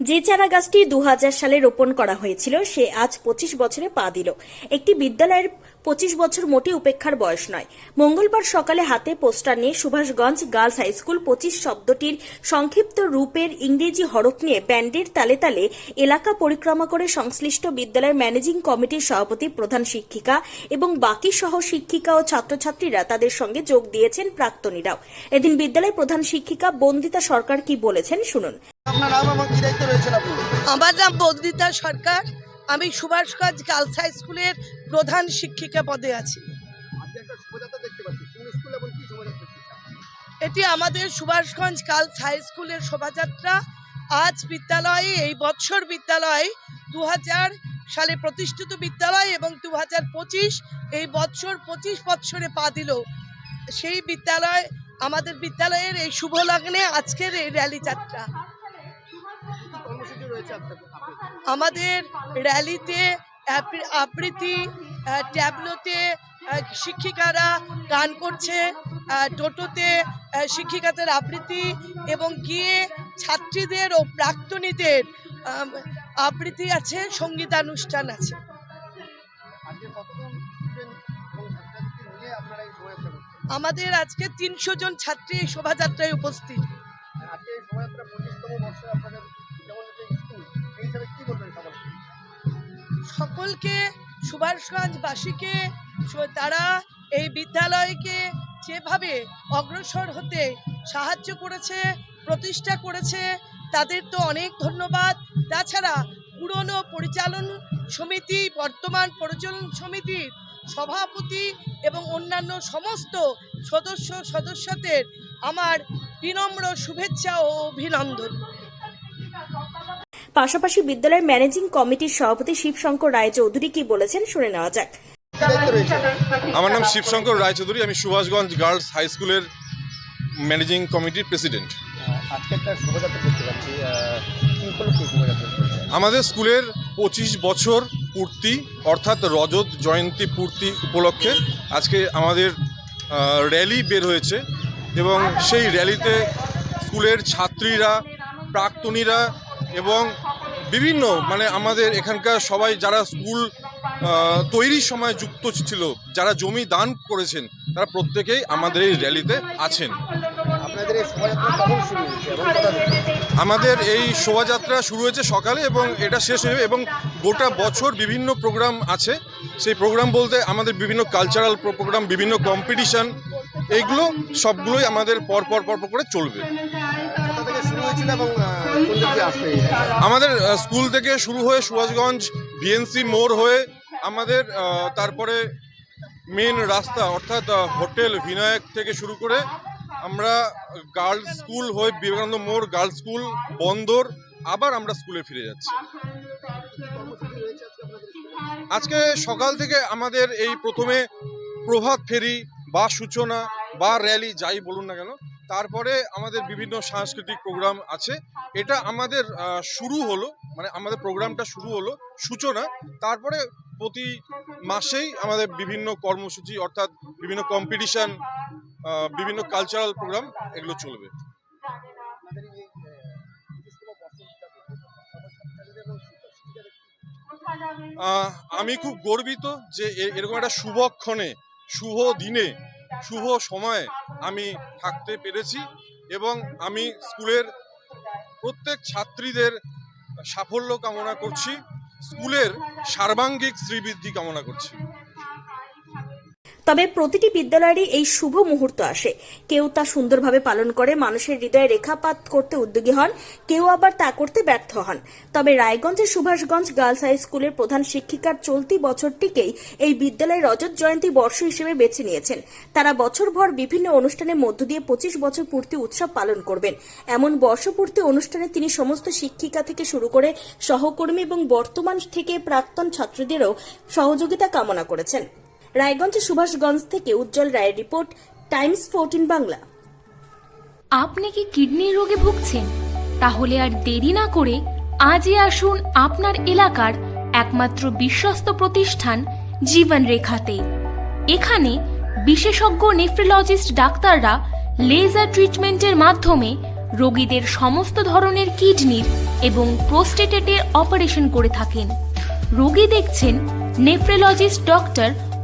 যে চারা গাছটি দু হাজার সালে রোপণ করা হয়েছিল, সে আজ পঁচিশ বছরে পা দিল। একটি বিদ্যালয়ের পঁচিশ বছর মোটে উপেক্ষার বয়স নয়। মঙ্গলবার সকালে হাতে পোস্টার নিয়ে সুভাষগঞ্জ গার্লস হাই স্কুল পঁচিশ শব্দটির সংক্ষিপ্ত রূপের ইংরেজি হরফ নিয়ে ব্যান্ডের তালে তালে এলাকা পরিক্রমা করে সংশ্লিষ্ট বিদ্যালয়ের ম্যানেজিং কমিটির সভাপতি, প্রধান শিক্ষিকা এবং বাকি সহ শিক্ষিকা ও ছাত্রছাত্রীরা তাদের সঙ্গে যোগ দিয়েছেন প্রাক্তনীরাও। এদিন বিদ্যালয়ের প্রধান শিক্ষিকা বন্দিতা সরকার কি বলেছেন শুনুন। আপনার নাম এবং কি দায়িত্ব রয়েছেন আপনি? আমার নাম বন্দিতা সরকার। আমি সুভাষগঞ্জ গার্লস হাই স্কুলের প্রধান শিক্ষিকা পদে আছি। এটি আমাদের সুভাষগঞ্জ গার্লস হাই স্কুলের শোভাযাত্রা। আজ বিদ্যালয়ে এই বৎসর বিদ্যালয় দু হাজার সালে প্রতিষ্ঠিত বিদ্যালয় এবং দু পঁচিশ এই বৎসর পঁচিশ বৎসরে পা দিল। সেই বিদ্যালয় আমাদের বিদ্যালয়ের এই শুভ লগ্নে আজকের এই র্যালি যাত্রা। রয়েছে? আমাদের র্যালিতে আবৃ- আবৃত্তি ট্যাবলোতে শিক্ষিকারা গান করছে টোটোতে শিক্ষিকাদের আবৃত্তি এবং গিয়ে ছাত্রীদের ও প্রাক্তনীদের আবৃত্তি আছে সঙ্গীতানুষ্ঠান আছে। আমাদের আজকে তিনশো জন ছাত্রী এই শোভাযাত্রায় উপস্থিত। আজকে শোভাযাত্রা পঁচিশতম বর্ষে আপনাদের সকলকে, সুভাষগঞ্জবাসীকে তারা এই বিদ্যালয়কে যেভাবে অগ্রসর হতে সাহায্য করেছে, প্রতিষ্ঠা করেছে, তাদের তো অনেক ধন্যবাদ। তাছাড়া পুরনো পরিচালন সমিতি, বর্তমান পরিচালন সমিতির সভাপতি এবং অন্যান্য সমস্ত সদস্য সদস্যদের আমার বিনম্র শুভেচ্ছা ও অভিনন্দন। পাশাপাশি বিদ্যালয়ের ম্যানেজিং কমিটির সভাপতি শিবশঙ্কর রায়চৌধুরী কি বলেছেন শুনে নেওয়া যাক। আমার নাম শিবশঙ্কর রায়চৌধুরী আমি সুভাষগঞ্জ গার্লস হাই স্কুলের ম্যানেজিং কমিটির প্রেসিডেন্ট। আমাদের স্কুলের পঁচিশ বছর পূর্তি অর্থাৎ রজত জয়ন্তী পূর্তি উপলক্ষে আজকে আমাদের র্যালি বের হয়েছে এবং সেই র্যালিতে স্কুলের ছাত্রীরা প্রাক্তনীরা এবং বিভিন্ন মানে আমাদের এখানকার সবাই যারা স্কুল তৈরির সময় যুক্ত ছিল যারা জমি দান করেছেন তারা প্রত্যেকেই আমাদের এই র্যালিতে আছেন। আমাদের এই শোভাযাত্রা শুরু হয়েছে সকালে এবং এটা শেষ হয়ে এবং গোটা বছর বিভিন্ন প্রোগ্রাম আছে। সেই প্রোগ্রাম বলতে আমাদের বিভিন্ন কালচারাল প্রোগ্রাম বিভিন্ন কম্পিটিশান এইগুলো সবগুলোই আমাদের পর পর পর পর করে চলবে। শুরু হয়েছিল এবং আমাদের স্কুল থেকে শুরু হয়ে সুভাষগঞ্জ বিএনসি মোড় হয়ে আমাদের তারপরে মেন রাস্তা, অর্থাৎ হোটেল বিনায়ক থেকে শুরু করে আমরা গার্লস স্কুল হয়ে বিবেকানন্দ মোড় গার্লস স্কুল বন্দর, আবার আমরা স্কুলে ফিরে যাচ্ছি? আজকে সকাল থেকে আমাদের এই প্রথমে প্রভাত ফেরি বা সূচনা বা র্যালি যাই বলুন না কেন তারপরে আমাদের বিভিন্ন সাংস্কৃতিক প্রোগ্রাম আছে। এটা আমাদের শুরু হলো মানে আমাদের প্রোগ্রামটা শুরু হলো, সূচনা। তারপরে প্রতি মাসেই আমাদের বিভিন্ন কর্মসূচি, অর্থাৎ বিভিন্ন কম্পিটিশান বিভিন্ন কালচারাল প্রোগ্রাম এগুলো চলবে। আমি খুব গর্বিত যে এরকম একটা শুভক্ষণে শুভ দিনে শুভ সময়ে আমি থাকতে পেরেছি এবং আমি স্কুলের প্রত্যেক ছাত্রীদের সাফল্য কামনা করছি। স্কুলের সার্বাঙ্গিক শ্রীবৃদ্ধি কামনা করছি। তবে প্রতিটি বিদ্যালয়েরই এই শুভ মুহূর্ত আসে। কেউ তা সুন্দরভাবে পালন করে, মানুষের হৃদয়ে রেখাপাত করতে উদ্যোগী হন, কেউ আবার তা করতে ব্যর্থ হন। তবে রায়গঞ্জের সুভাষগঞ্জ গার্লস হাই স্কুলের প্রধান শিক্ষিকার চলতি বছরটিকেই এই বিদ্যালয়ের রজত জয়ন্তী বর্ষ হিসেবে বেছে নিয়েছেন। তারা বছরভর বিভিন্ন অনুষ্ঠানের মধ্য দিয়ে পঁচিশ বছর পূর্তি উৎসব পালন করবেন। এমন বর্ষপূর্তি অনুষ্ঠানে তিনি সমস্ত শিক্ষিকা থেকে শুরু করে সহকর্মী এবং বর্তমান থেকে প্রাক্তন ছাত্রীদেরও সহযোগিতা কামনা করেছেন। রায়গঞ্জের সুভাষগঞ্জ থেকে উজ্জ্বল রায়ের রিপোর্ট, টাইমস ফোরটিন বাংলা। আপনি কি কিডনি রোগে ভুগছেন? তাহলে আর দেরি না করে আজই আসুন আপনার এলাকার একমাত্র বিশ্বস্ত প্রতিষ্ঠান জীবন রেখাতে এখানে বিশেষজ্ঞ নেফ্রোলজিস্ট ডাক্তাররা লেজার ট্রিটমেন্টের মাধ্যমে রোগীদের সমস্ত ধরনের কিডনির এবং প্রোস্টেটেটের অপারেশন করে থাকেন। রোগী দেখছেন nephrologist doctor